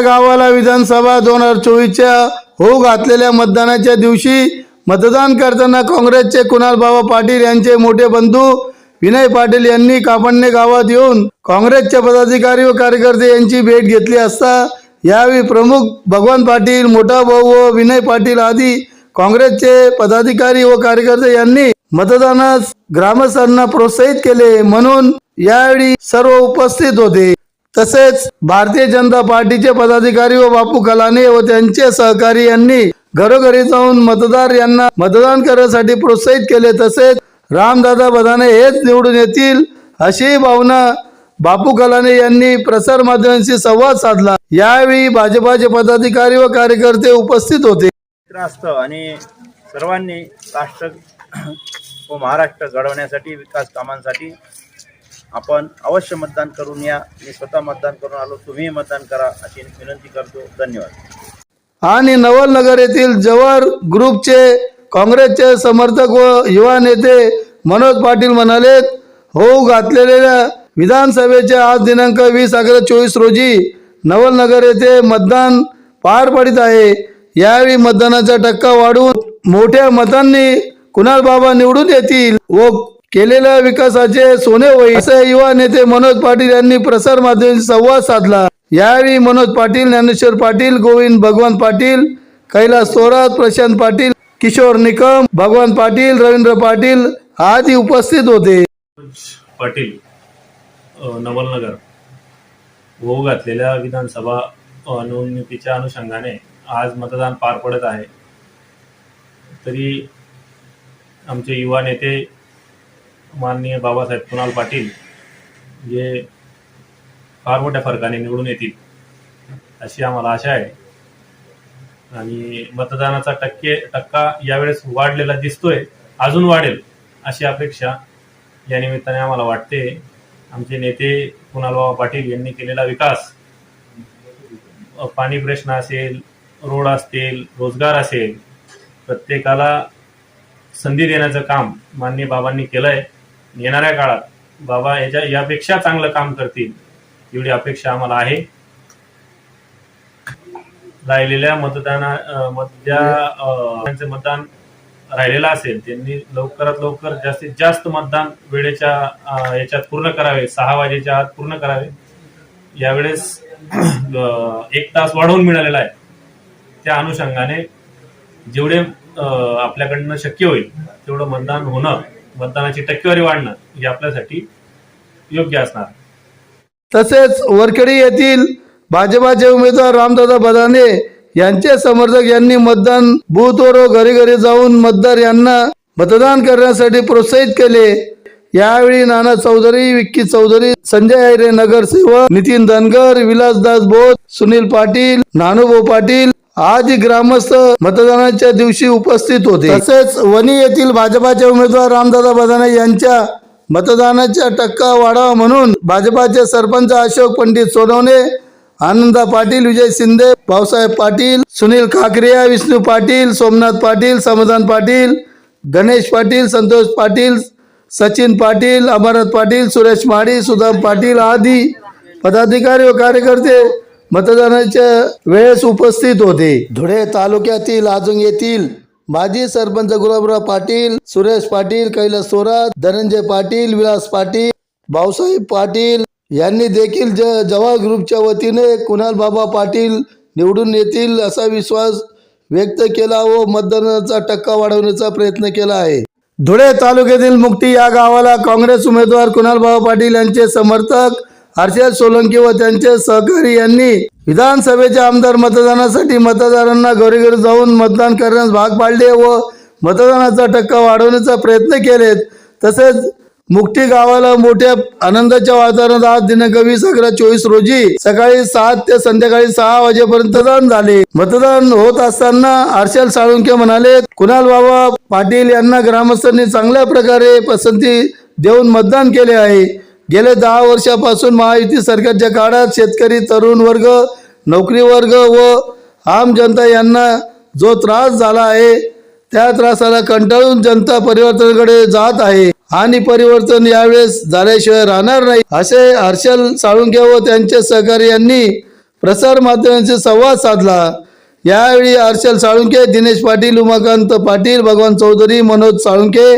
या गावाला विधानसभा दोन हजार चोवीसच्या होऊ घातलेल्या मतदानाच्या दिवशी मतदान करताना काँग्रेसचे कुणाल बाबा पाटील यांचे मोठे बंधू विनय पाटील यांनी कापडणे गावात येऊन काँग्रेसचे पदाधिकारी व कार्यकर्ते यांची भेट घेतली असता यावेळी प्रमुख भगवान पाटील मोठा भाऊ व विनय पाटील आदी काँग्रेसचे पदाधिकारी व कार्यकर्ते यांनी मतदानास ग्रामस्थांना प्रोत्साहित केले म्हणून यावेळी सर्व उपस्थित होते. तसेच भारतीय जनता पार्टीचे पदाधिकारी व बापू कलाने व त्यांचे सहकारी यांनी घरोघरी जाऊन मतदार यांना मतदान करण्यासाठी प्रोत्साहित केले. तसेच रामदादा बदाने हेच निवडून येतील अशी भावना बापू कलाने यांनी प्रसार माध्यमांशी संवाद साधला. यावेळी भाजपाचे पदाधिकारी व कार्यकर्ते उपस्थित होते. आणि सर्वांनी राष्ट्र व महाराष्ट्र घडवण्यासाठी विकास कामांसाठी आपण अवश्य मतदान करून या. मी स्वतः मतदान करून आलो. तुम्ही मतदान करा अशी विनंती करतो. धन्यवाद. आणि नवलनगर येथील जवळ ग्रुपचे काँग्रेसचे समर्थक व युवा नेते मनोज पाटील म्हणाले होऊ घातलेल्या विधानसभेच्या आज दिनांक वीस अकरा चोवीस रोजी नवलनगर येथे मतदान पार पडित आहे. यावेळी मतदानाचा टक्का वाढून मोठ्या मतांनी कुणाल बाबा निवडून येतील व केलेल्या विकासाचे सोने होईल असे युवा नेते मनोज पाटील यांनी प्रसार माध्यमांशी संवाद साधला. यावेळी मनोज पाटील ज्ञानेश्वर पाटील गोविंद भगवान पाटील कैलास थोरात प्रशांत पाटील किशोर निकम भगवान पाटील रवींद्र पाटील आदी उपस्थित होते. पाटील नवलनगर. होऊ घातलेल्या विधानसभा निवडणुकीच्या अनुषंगाने आज मतदान पार पडत आहे. तरी आमचे युवा नेते माननीय बाबासाहेब कुणाल पाटील जे फार मोठ्या फरकाने निवडून येतील अशी आम्हाला आशा आहे. आणि मतदानाचा टक्के टक्का यावेळेस वाढलेला दिसतोय अजून वाढेल अशी अपेक्षा या निमित्ताने आम्हाला वाटते. आमचे नेते कुणालबाबा पाटील यांनी केलेला विकास पाणी प्रश्न असेल रोड असतील रोजगार असेल प्रत्येकाला संधी देण्याचं काम माननीय बाबांनी केलंय. येणाऱ्या काळात बाबा याच्या यापेक्षा चांगलं काम करतील. एवढी अपेक्षा आम्हाला आहे. राहिलेल्या मतदाना अ, मत मतदान राहिलेलं असेल त्यांनी लवकरात लवकर जास्तीत जास्त मतदान वेळेच्या याच्यात पूर्ण करावे. सहा वाजेच्या आत पूर्ण करावे. यावेळेस एक तास वाढवून मिळालेला आहे. त्या अनुषंगाने जेवढे आपल्याकडनं शक्य होईल तेवढं मतदान होणं मतदानाची टक्केवारी वाढणं हे आपल्यासाठी योग्य असणार. तसेच वरखेडी येथील भाजपाचे उमेदवार रामदादा बदाने यांचे समर्थक यांनी मतदान बूथवर व घरी घरी जाऊन मतदार यांना मतदान करण्यासाठी प्रोत्साहित केले. यावेळी नाना चौधरी विक्की चौधरी संजय आयरे नगरसेवक नितीन धनगर विलासदास बोध सुनील पाटील नानूभाऊ पाटील आज ग्रामस्थ मतदानाच्या दिवशी उपस्थित होते. तसेच वणी येथील भाजपाचे उमेदवार रामदादा बदाने यांच्या मतदानाच्या टक्का वाढावा म्हणून भाजपाचे सरपंच अशोक पंडित सोनवणे आनंदा पाटील विजय शिंदे भाऊसाहेब पाटील सुनील काकरिया विष्णू पाटील सोमनाथ पाटील समाधान पाटील गणेश पाटील संतोष पाटील सचिन पाटील अमरनाथ पाटील सुरेश माडी सुदाम पाटील आदी पदाधिकारी व कार्यकर्ते मतदानाच्या वेळेस उपस्थित होते. धुळे तालुक्यातील आजुंग येथील माजी सरपंच गुलाबराव पाटील सुरेश पाटील कैलास थोरात धनंजय पाटील विलास पाटील भाऊसाहेब पाटील यांनी देखील ज जवाहर ग्रुपच्या वतीने कुणाल बाबा पाटील निवडून येतील असा विश्वास व्यक्त केला व मतदानाचा टक्का वाढवण्याचा प्रयत्न केला आहे. धुळे तालुक्यातील मुक्ती या गावाला काँग्रेस उमेदवार कुणाल बाबा पाटील यांचे समर्थक हर्षद सोलंकी व त्यांचे सहकारी यांनी विधानसभेच्या आमदार मतदानासाठी मतदारांना घरी घरी जाऊन मतदान करण्यास भाग पाडले व मतदानाचा टक्का वाढवण्याचा प्रयत्न केलेत. तसेच मुक्ती गावाला मोठ्या आनंदाच्या वातावरणात आज दिनांक वीस अकरा चोवीस रोजी सकाळी सात ते संध्याकाळी सहा वाजेपर्यंत मतदान झाले. मतदान होत असताना हर्षल साळुंके म्हणाले कुणाल बाबा पाटील यांना ग्रामस्थांनी चांगल्या प्रकारे पसंती देऊन मतदान केले आहे. गेल्या दहा वर्षापासून महायुती सरकारच्या काळात शेतकरी तरुण वर्ग नोकरी वर्ग व आम जनता यांना जो त्रास झाला आहे त्या त्रासाला कंटाळून जनता परिवर्तनाकडे जात आहे. आणि परिवर्तन यावेळेस झाल्याशिवाय राहणार नाही असे हर्षल साळुंके व त्यांचे सहकारी यांनी प्रसार माध्यमांशी संवाद साधला. यावेळी हर्षल साळुंके दिनेश पाटील उमाकांत पाटील भगवान चौधरी मनोज साळुंके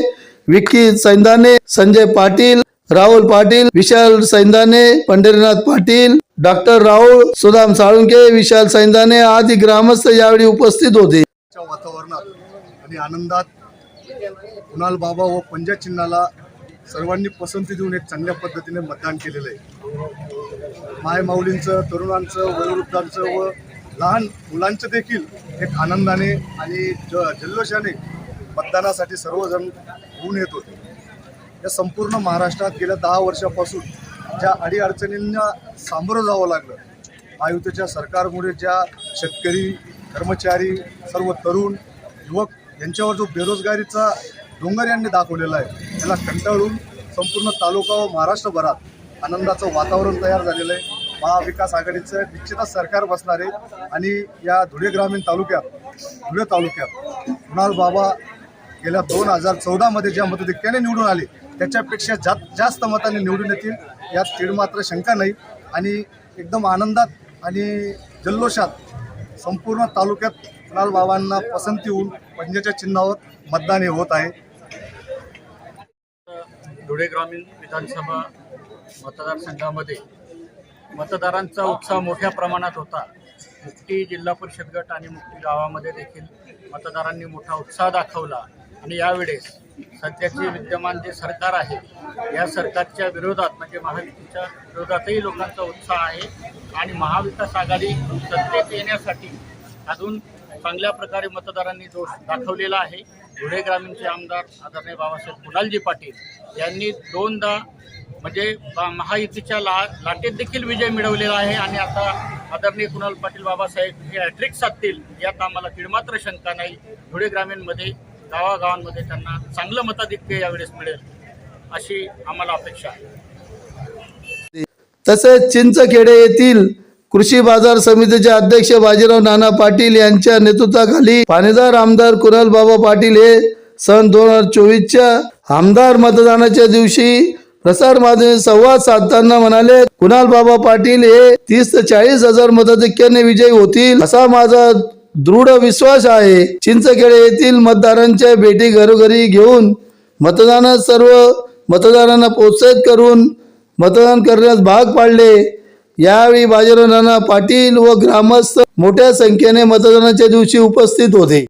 विक्की सैंदाने संजय पाटील राहुल पाटील विशाल सैंदाने पंढरीनाथ पाटील डॉक्टर राहुल सुदाम साळुंके विशाल सैंदाने आदी ग्रामस्थ यावेळी उपस्थित होते. वातावरणात आणि आनंदात कुणाल बाबा व पंजा चिन्हाला सर्वांनी पसंती देऊन एक चांगल्या पद्धतीने मतदान केलेलं आहे. मायमाऊलींचं तरुणांचं वयोवृद्धांचं व लहान मुलांचं देखील एक आनंदाने आणि ज जल्लोषाने मतदानासाठी सर्वजण होऊन येत होते. या संपूर्ण महाराष्ट्रात गेल्या दहा वर्षापासून ज्या अडीअडचणींना सामोरं जावं लागलं महायुतीच्या सरकारमुळे ज्या शेतकरी कर्मचारी सर्व तरुण युवक यांच्यावर जो बेरोजगारीचा डोंगर यांनी दाखवलेला आहे त्याला कंटाळून संपूर्ण तालुका व महाराष्ट्रभरात आनंदाचं वातावरण तयार झालेलं आहे. महाविकास आघाडीचं निश्चितच सरकार बसणार आहे आणि या धुळे ग्रामीण तालुक्यात धुळे तालुक्यात कुणाल बाबा गेल्या दोन हजार चौदामध्ये ज्या मताधिक्याने निवडून आले त्याच्यापेक्षा जा जास्त मताने निवडून येतील यात तीड मात्र शंका नाही. आणि एकदम आनंदात आणि जल्लोषात संपूर्ण तालुक्यात कुणाल बाबांना पसंती होऊन पंजाच्या चिन्हावर मतदान हे होत आहे. धुळे ग्रामीण विधानसभा मतदारसंघामध्ये मतदारांचा उत्साह मोठ्या प्रमाणात होता. मुक्ती जिल्हा परिषद गट आणि मुक्ती गावामध्ये देखील मतदारांनी मोठा उत्साह दाखवला. आणि यावेळेस सध्याचे विद्यमान जे सरकार आहे या सरकारच्या विरोधात म्हणजे महायुतीच्या विरोधातही लोकांचा उत्साह आहे आणि महाविकास आघाडी सत्तेत येण्यासाठी अजून चांगल्या प्रकारे मतदारांनी दोष दाखवलेला आहे. धुळे ग्रामीणचे आमदार आदरणीय बाबासाहेब कुणालजी पाटील यांनी दोनदा म्हणजे महायुतीच्या ला लाटेत देखील विजय मिळवलेला आहे आणि आता आदरणीय कुणाल पाटील बाबासाहेब हे हॅट्रिक साधतील यात आम्हाला किडमात्र शंका नाही. धुळे ग्रामीणमध्ये गावागावांमध्ये त्यांना चांगलं मताधिक्य यावेळेस मिळेल अशी आम्हाला अपेक्षा आहे. तसेच चिंचखेडे येथील कृषी बाजार समितीचे अध्यक्ष बाजीराव नाना पाटील यांच्या नेतृत्वाखाली पाणीदार आमदार कुणाल बाबा पाटील हे सन दोन हजार चोवीसच्या आमदार मतदानाच्या दिवशी प्रसार माध्यम संवाद साधताना म्हणाले कुणाल बाबा पाटील हे तीस ते चाळीस हजार मताधिक्याने विजयी होतील असा माझा दृढ विश्वास आहे. चिंचखेडे येथील मतदारांच्या भेटी घरोघरी घेऊन मतदानात सर्व मतदारांना प्रोत्साहित करून मतदान करण्यास भाग पाडले. यावेळी बाजीराव नाना पाटील व ग्रामस्थ मोठ्या संख्येने मतदानाच्या दिवशी उपस्थित होते.